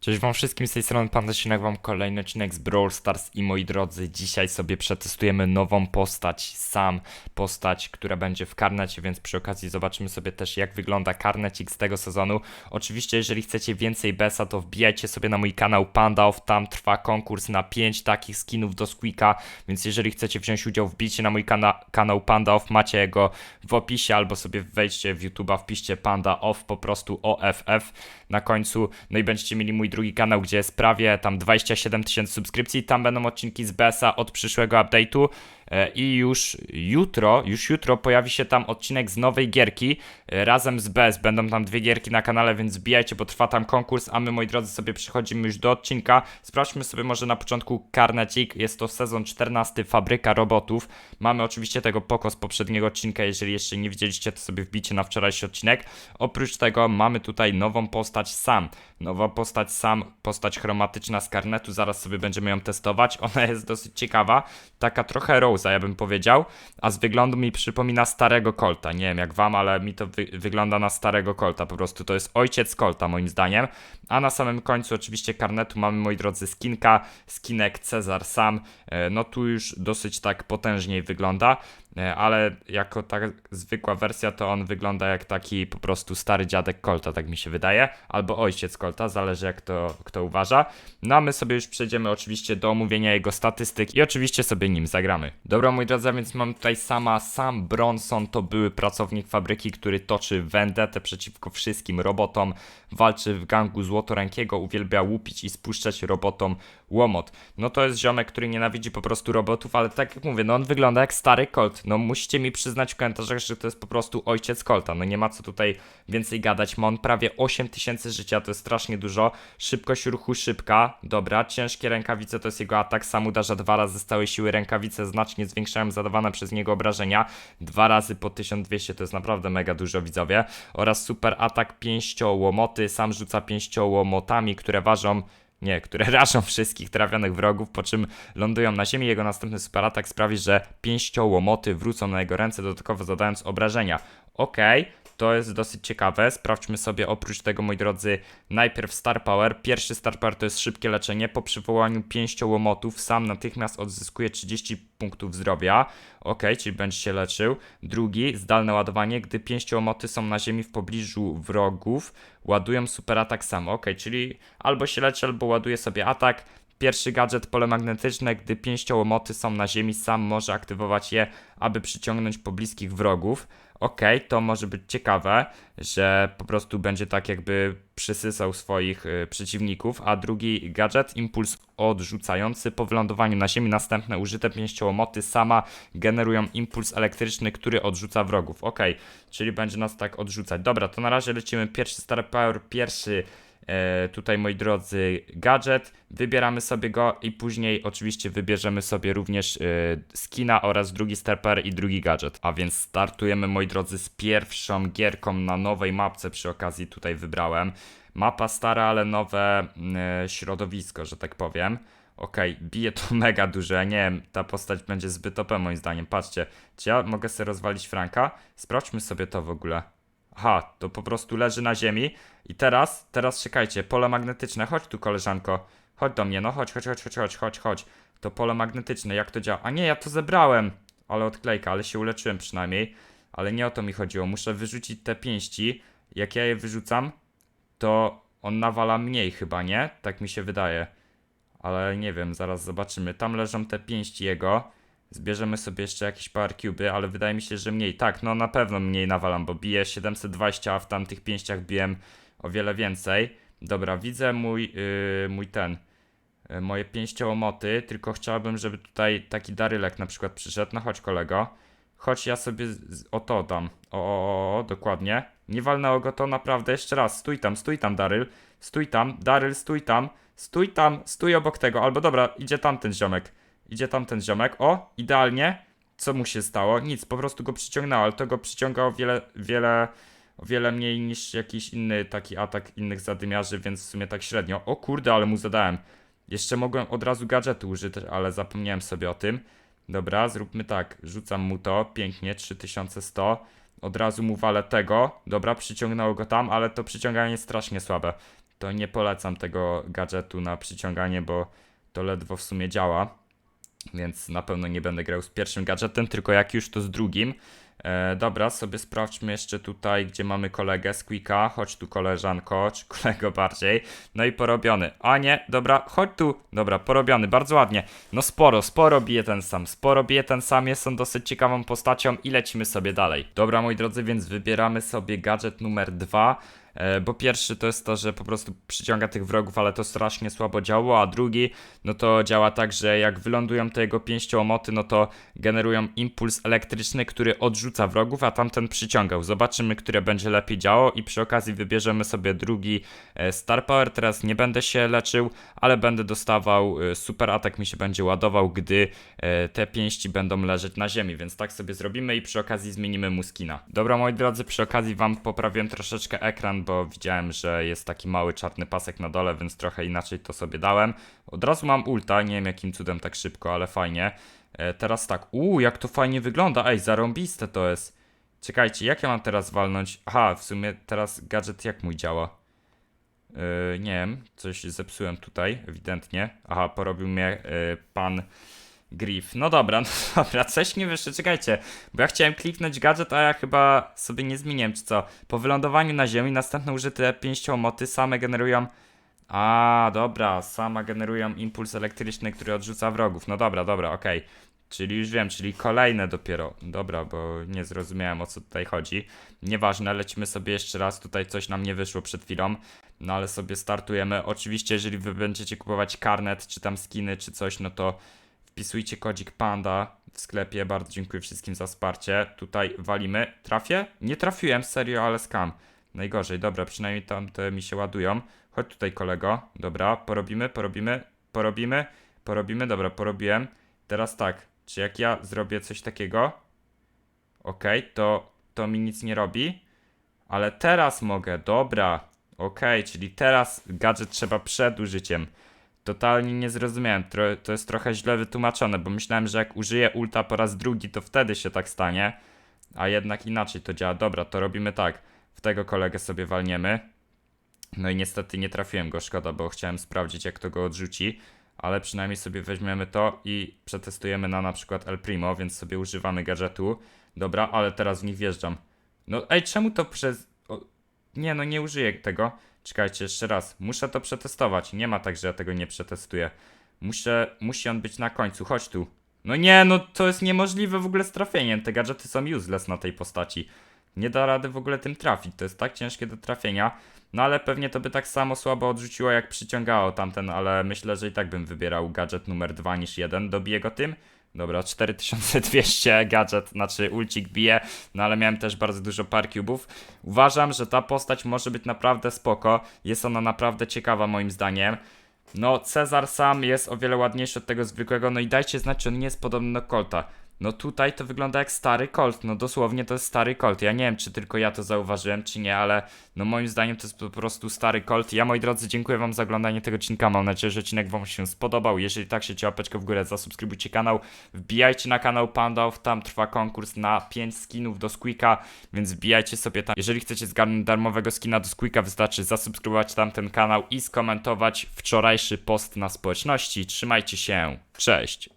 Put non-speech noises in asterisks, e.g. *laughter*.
Cześć wam wszystkim, z tej strony Pandasinek, wam kolejny odcinek z Brawl Stars i moi drodzy, dzisiaj sobie przetestujemy nową postać, sam postać, która będzie w karnecie, więc przy okazji zobaczymy sobie też jak wygląda karnecik z tego sezonu. Oczywiście jeżeli chcecie więcej besa, to wbijajcie sobie na mój kanał Panda Off, tam trwa konkurs na 5 takich skinów do Squeaka, więc jeżeli chcecie wziąć udział, wbijcie na mój kana kanał Panda Off, macie jego w opisie, albo sobie wejdźcie w YouTube'a, wpiszcie Panda Off, po prostu OFF na końcu, no i będziecie mieli mój drugi kanał, gdzie jest prawie tam 27 tysięcy subskrypcji, tam będą odcinki z BS-a od przyszłego update'u i już jutro, już jutro pojawi się tam odcinek z nowej gierki. E, razem z BS, będą tam dwie gierki na kanale, więc zbijajcie, bo trwa tam konkurs, a my moi drodzy sobie przechodzimy już do odcinka, sprawdźmy sobie może na początku Karnecik, jest to sezon 14, Fabryka Robotów, mamy oczywiście tego poko z poprzedniego odcinka, jeżeli jeszcze nie widzieliście, to sobie wbicie na wczorajszy odcinek, oprócz tego mamy tutaj nową postać Sam, nowa postać Sam, postać chromatyczna z karnetu, zaraz sobie będziemy ją testować, *laughs* ona jest dosyć ciekawa, taka trochę Rosa, ja bym powiedział, a z wyglądu mi przypomina starego Colta, nie wiem jak wam, ale mi to wy wygląda na starego Colta, po prostu to jest ojciec Colta moim zdaniem, a na samym końcu oczywiście karnetu mamy, moi drodzy, skinka, skinek Cezar Sam, e, no tu już dosyć tak potężniej wygląda, e, ale jako ta zwykła wersja to on wygląda jak taki po prostu stary dziadek Colta, tak mi się wydaje, albo ojciec Colta, zależy jak to kto uważa. No a my sobie już przejdziemy oczywiście do omówienia jego statystyk i oczywiście sobie nim zagramy. Dobra moi drodzy, więc mam tutaj sama Sam Bronson, to były pracownik fabryki, który toczy vendetę przeciwko wszystkim robotom, walczy w gangu złotorękiego, uwielbia łupić i spuszczać robotom łomot. No to jest ziomek, który nienawidzi po prostu robotów, ale tak jak mówię, no on wygląda jak stary Colt. No musicie mi przyznać w komentarzach, że to jest po prostu ojciec Colta. No nie ma co tutaj więcej gadać. Ma on prawie 8000 życia, to jest strasznie dużo. Szybkość ruchu szybka, dobra. Ciężkie rękawice to jest jego atak. Sam uderza dwa razy z całej siły. Rękawice znacznie zwiększają zadawane przez niego obrażenia. Dwa razy po 1200 to jest naprawdę mega dużo widzowie. Oraz super atak pięściołomoty. Sam rzuca pięściołomotami, które ważą nie, które *laughs* rażą wszystkich trafionych wrogów, po czym lądują na ziemi. Jego następny superatak sprawi, że pięściołomoty wrócą na jego ręce, dodatkowo zadając obrażenia. Okej, to jest dosyć ciekawe. Sprawdźmy sobie oprócz tego, moi drodzy, najpierw Star Power. Pierwszy Star Power to jest szybkie leczenie. Po przywołaniu pięściołomotów sam natychmiast odzyskuje 30 punktów zdrowia. Ok, czyli będzie się leczył. Drugi, zdalne ładowanie. Gdy pięściołomoty są na ziemi w pobliżu wrogów, ładują superatak sam. Ok, czyli albo się leczy, albo ładuje sobie atak. Pierwszy gadżet pole magnetyczne, gdy pięściołomoty są na ziemi, sam może aktywować je, aby przyciągnąć pobliskich wrogów. Okej, to może być ciekawe, że po prostu będzie tak jakby przysysał swoich y, przeciwników, a drugi gadżet, impuls odrzucający po wylądowaniu na ziemi, następne użyte pięściołomoty sama generują impuls elektryczny, który odrzuca wrogów. Okej, czyli będzie nas tak odrzucać. Dobra, to na razie lecimy pierwszy Star Power, pierwszy tutaj moi drodzy gadżet, wybieramy sobie go i później oczywiście wybierzemy sobie również e, skina oraz drugi starper i drugi gadżet. A więc startujemy moi drodzy z pierwszą gierką na nowej mapce przy okazji tutaj wybrałem. Mapa stara, ale nowe e, środowisko, że tak powiem. Okej, bije to *laughs* mega dużo, ja nie wiem, ta postać będzie zbyt OP moim zdaniem. Patrzcie, czy ja mogę sobie rozwalić Franka? Sprawdźmy sobie to w ogóle. Aha, to po prostu leży na ziemi. I teraz, teraz czekajcie, pole magnetyczne. Chodź tu, koleżanko. Chodź do mnie, no chodź, chodź, chodź, chodź, chodź, chodź, chodź. To pole magnetyczne, jak to działa? A nie, ja to zebrałem. Ale odklejka, ale się uleczyłem przynajmniej. Ale nie o to mi chodziło. Muszę wyrzucić te pięści. Jak ja je wyrzucam, to on nawala mniej chyba, nie? Tak mi się wydaje. Ale nie wiem, zaraz zobaczymy. Tam leżą te pięści jego. Zbierzemy sobie jeszcze jakieś power cube, ale wydaje mi się, że mniej. Tak, no na pewno mniej nawalam, bo bije 720, a w tamtych pięściach biłem o wiele więcej. Dobra, widzę mój, yy, mój ten, yy, moje pięściołomoty, tylko chciałbym, żeby tutaj taki darylek na przykład przyszedł. No chodź kolego, chodź ja sobie z, o to dam. O, o, o, o, dokładnie. Nie walnęło go to naprawdę, jeszcze raz, stój tam, stój tam Daryl, stój tam, Daryl, stój tam, stój tam, stój obok tego, albo dobra, idzie tamten ziomek. Idzie tamten ziomek. O, idealnie. Co mu się stało? Nic, po prostu go przyciągnęło, ale to go przyciąga o wiele, wiele, wiele mniej niż jakiś inny taki atak innych zadymiarzy, więc w sumie tak średnio. O kurde, ale mu zadałem. Jeszcze mogłem od razu gadżetu użyć, ale zapomniałem sobie o tym. Dobra, zróbmy tak. Rzucam mu to, pięknie, 3100. Od razu mu walę tego. Dobra, przyciągnęło go tam, ale to przyciąganie jest strasznie słabe. to nie polecam tego gadżetu na przyciąganie, bo to ledwo w sumie działa. Więc na pewno nie będę grał z pierwszym gadżetem, tylko jak już to z drugim. E, dobra, sobie sprawdźmy jeszcze tutaj, gdzie mamy kolegę Squeaka. Chodź tu koleżanko, *laughs* czy kolego bardziej. No i porobiony. A nie, dobra, chodź tu. Dobra, porobiony, bardzo ładnie. No sporo, sporo bije ten sam. Sporo bije ten sam, jest on dosyć ciekawą postacią i lecimy sobie dalej. Dobra, moi drodzy, więc wybieramy sobie gadżet numer dwa. E, Bo pierwszy to jest to, że po prostu przyciąga tych wrogów, ale to strasznie słabo działa, a drugi, no to działa tak, że jak wylądują te jego pięściołomoty, no to generują impuls elektryczny, który odrzuca wrogów, a tamten przyciągał. Zobaczymy, które będzie lepiej działało i przy okazji wybierzemy sobie drugi e, Star Power. Teraz nie będę się leczył, ale będę dostawał e, super atak, mi się będzie ładował, gdy te pięści będą leżeć na ziemi, więc tak sobie zrobimy i przy okazji zmienimy mu skina. Dobra, moi drodzy, przy okazji wam poprawiłem troszeczkę ekran, bo widziałem, że jest taki mały czarny pasek na dole, więc trochę inaczej to sobie dałem. Od razu mam ulta, nie wiem jakim cudem tak szybko, ale fajnie. E, teraz tak, uuu, jak to fajnie wygląda, ej, zarąbiste to jest. Czekajcie, jak ja mam teraz walnąć? Aha, w sumie teraz gadżet jak mój działa? Yy, nie wiem, coś zepsułem tutaj, ewidentnie. Aha, porobił mnie yy, pan Griff. No dobra, *laughs* no dobra, coś nie wyszło, czekajcie, bo ja chciałem kliknąć gadżet, a ja chyba sobie nie zmieniłem, czy co. Po wylądowaniu na ziemi następne użyte pięściomoty same generują... A, dobra, sama generują impuls elektryczny, który odrzuca wrogów. No dobra, dobra, okej. Czyli już wiem, czyli kolejne dopiero. Dobra, bo nie zrozumiałem o co tutaj chodzi. Nieważne, lecimy sobie jeszcze raz. Tutaj coś nam nie wyszło przed chwilą. No ale sobie startujemy. Oczywiście, jeżeli wy będziecie kupować karnet, czy tam skiny, czy coś, no to wpisujcie kodzik panda w sklepie. Bardzo dziękuję wszystkim za wsparcie. Tutaj walimy. Trafię? Nie trafiłem, serio, ale skam. Najgorzej, dobra, przynajmniej tamte mi się ładują. Chodź tutaj, kolego. Dobra, porobimy, porobimy, porobimy, porobimy. Dobra, porobiłem. Teraz tak, czy jak ja zrobię coś takiego, okej, to, to mi nic nie robi, ale teraz mogę, dobra, okej, czyli teraz gadżet trzeba przed użyciem. Totalnie nie zrozumiałem, to jest trochę źle wytłumaczone, bo myślałem, że jak użyję ulta po raz drugi, to wtedy się tak stanie, a jednak inaczej to działa. Dobra, to robimy tak, w tego kolegę sobie walniemy. No i niestety nie trafiłem go, szkoda, bo chciałem sprawdzić jak to go odrzuci ale przynajmniej sobie weźmiemy to i przetestujemy na na przykład El Primo, więc sobie używamy gadżetu. Dobra, ale teraz w nich wjeżdżam. No ej, czemu to przez... O, nie, no nie użyję tego. Czekajcie, jeszcze raz. Muszę to przetestować. Nie ma tak, że ja tego nie przetestuję. Muszę, musi on być na końcu. Chodź tu. No nie, no to jest niemożliwe w ogóle z trafieniem. Te gadżety są useless na tej postaci. Nie da rady w ogóle tym trafić. To jest tak ciężkie do trafienia. No ale pewnie to by tak samo słabo odrzuciło jak przyciągało tamten, ale myślę, że i tak bym wybierał gadżet numer 2 niż 1. Dobiję go tym? Dobra, 4200 gadżet, znaczy ulcik bije, no ale miałem też bardzo dużo par cubów. Uważam, że ta postać może być naprawdę spoko, jest ona naprawdę ciekawa moim zdaniem. No, Cezar sam jest o wiele ładniejszy od tego zwykłego, no i dajcie znać, czy on nie jest podobny do Colta. No tutaj to wygląda jak stary Colt, no dosłownie to jest stary Colt. Ja nie wiem, czy tylko ja to zauważyłem, czy nie, ale no moim zdaniem to jest po prostu stary Colt. Ja, moi drodzy, dziękuję wam za oglądanie tego odcinka. Mam nadzieję, że odcinek wam się spodobał. Jeżeli tak, się łapeczkę w górę, zasubskrybujcie kanał. Wbijajcie na kanał Pandaw, tam trwa konkurs na 5 skinów do Squeaka, więc wbijajcie sobie tam. Jeżeli chcecie zgarnąć darmowego skina do Squeaka, wystarczy zasubskrybować tamten kanał i skomentować wczorajszy post na społeczności. Trzymajcie się, cześć!